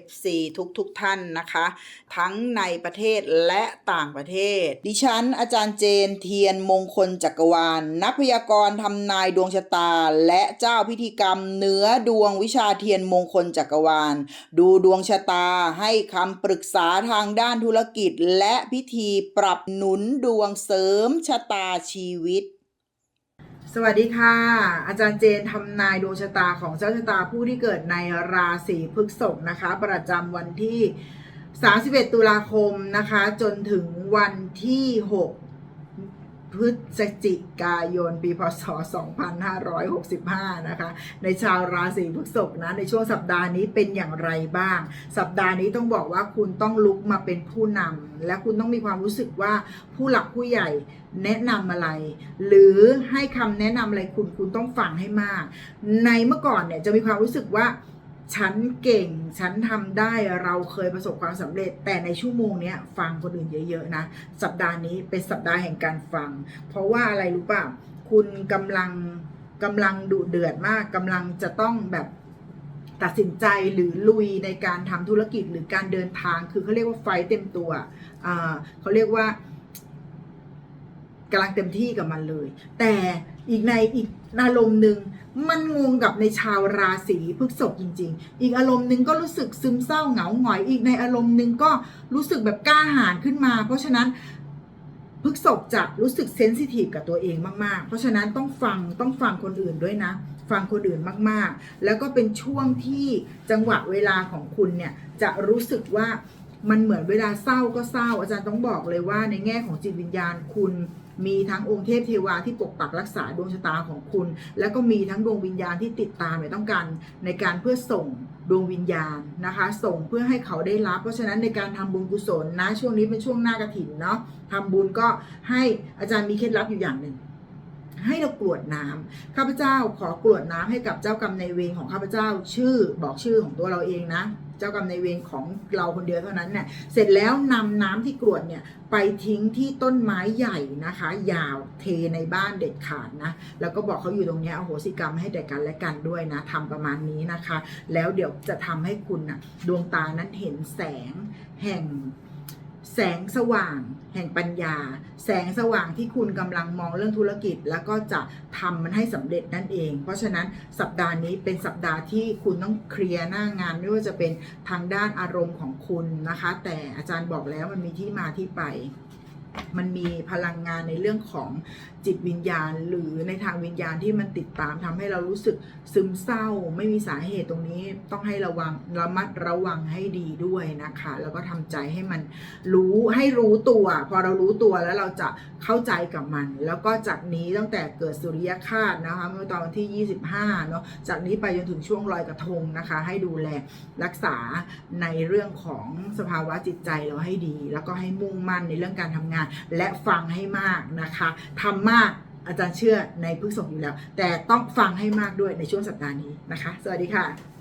FC ทุกทุกๆท่านนะคะ ทั้งในประเทศและต่างประเทศ ดิฉัน อาจารย์เจนเทียนมงคลจักรวาลนักพยากรณ์ทำนายดวงชะตา และเจ้าพิธีกรรมเนื้อดวงวิชาเทียนมงคลจักรวาล ดูดวงชะตาให้คำปรึกษาทางด้านธุรกิจและพิธีปรับหนุนดวงเสริมชะตาชีวิต สวัสดีค่ะ อาจารย์เจนทำนายดวงชะตาของเจ้าชะตาผู้ที่เกิดในราศีพฤษภนะคะ ประจำวันที่ 31 ตุลาคมนะคะ จนถึงวันที่ 6 พฤศจิกายน ปีพศ 2565 นะคะ ในชาวราศีพฤษภนะในช่วงสัปดาห์นี้เป็นอย่างไรบ้าง สัปดาห์นี้ต้องบอกว่าคุณต้องลุกมาเป็นผู้นำและคุณต้องมีความรู้สึกว่าผู้หลักผู้ใหญ่แนะนำอะไร หรือให้คำแนะนำอะไรคุณคุณต้องฟังให้มาก ในเมื่อก่อนเนี่ยจะมีความรู้สึกว่า ฉันเก่ง ฉันทำได้เราเคยประสบความสำเร็จ แต่ในชั่วโมงเนี้ยฟังคนอื่นเยอะๆนะ สัปดาห์นี้เป็นสัปดาห์แห่งการฟัง เพราะว่าอะไรรู้ป่ะ คุณกำลังกำลังดุเดือดมากกำลังจะต้องแบบตัดสินใจหรือลุยในการทำธุรกิจหรือการเดินทาง คือเขาเรียกว่าไฟเต็มตัวเขาเรียกว่ากำลังเต็มที่กับมันเลย แต่ อีกในอีกอารมณ์หนึ่งมันงงกับในชาวราศีพฤษภจริง ๆ อีกอารมณ์หนึ่งก็รู้สึกซึมเศร้าเหงาหงอย อีกในอารมณ์หนึ่งก็รู้สึกแบบกล้าหาญขึ้นมา เพราะฉะนั้นพฤกษภจะรู้สึกเซนซิทีฟกับตัวเองมาก ๆ เพราะฉะนั้นต้องฟังต้องฟังคนอื่นด้วยนะ ฟังคนอื่นมากๆ แล้วก็เป็นช่วงที่จังหวะเวลาของคุณเนี่ยจะรู้สึกว่ามันเหมือนเวลาเศร้าก็เศร้า อาจารย์ต้องบอกเลยว่าในแง่ของจิตวิญญาณคุณ มีทั้งองค์เทพเทวาที่ปกปักรักษาดวงชะตาของคุณ แล้วก็มีทั้งดวงวิญญาณที่ติดตามเนี่ยต้องการในการเพื่อส่งดวงวิญญาณนะคะ ส่งเพื่อให้เขาได้รับ เพราะฉะนั้นในการทำบุญกุศลนะช่วงนี้เป็นช่วงหน้ากระถินเนาะทำบุญก็ให้อาจารย์มีเคล็ดลับอยู่อย่างหนึ่ง ให้เรากรวดน้ำข้าพเจ้าขอกรวดน้ำให้กับเจ้ากรรมในเวรของข้าพเจ้าชื่อบอกชื่อของตัวเราเองนะเจ้ากรรมในเวรของเราคนเดียวเท่านั้นเนี่ยเสร็จแล้วนำน้ำที่กรวดเนี่ยไปทิ้งที่ต้นไม้ใหญ่นะคะ ยาวเทในบ้านเด็ดขาดนะแล้วก็บอกเขาอยู่ตรงนี้อโหสิกรรมให้แด่กันและกันด้วยนะทำประมาณนี้นะคะ แล้วเดี๋ยวจะทำให้คุณนะดวงตานั้นเห็นแสงแห่ง แสงสว่างแห่งปัญญา แสงสว่างที่คุณกำลังมองเรื่องธุรกิจ แล้วก็จะทำมันให้สำเร็จนั่นเอง เพราะฉะนั้นสัปดาห์นี้เป็นสัปดาห์ที่คุณต้องเคลียร์หน้างานไม่ว่าจะเป็นทางด้านอารมณ์ของคุณนะคะ แต่อาจารย์บอกแล้วมันมีที่มาที่ไป มันมีพลังงานในเรื่องของจิตวิญญาณ หรือในทางวิญญาณที่มันติดตามทำให้เรารู้สึกซึมเศร้า ไม่มีสาเหตุตรงนี้ต้องให้ระวังระมัดระวังให้ดีด้วยนะคะ แล้วก็ทำใจให้มันรู้ให้รู้ตัว พอเรารู้ตัวแล้วเราจะเข้าใจกับมัน แล้วก็จากนี้ตั้งแต่เกิดสุริยคาสนะคะเมื่อตอนวันที่ 25เนาะจากนี้ไปจนถึงช่วงลอยกระทงนะคะ ให้ดูแลรักษาในเรื่องของสภาวะจิตใจเราให้ดี แล้วก็ให้มุ่งมั่นในเรื่องการทำงานและฟังให้มากนะคะทำมากอาจารย์เชื่อในพฤกษงอยู่แล้ว แต่ต้องฟังให้มากด้วยในช่วงสัปดาห์นี้นะคะ สวัสดีค่ะ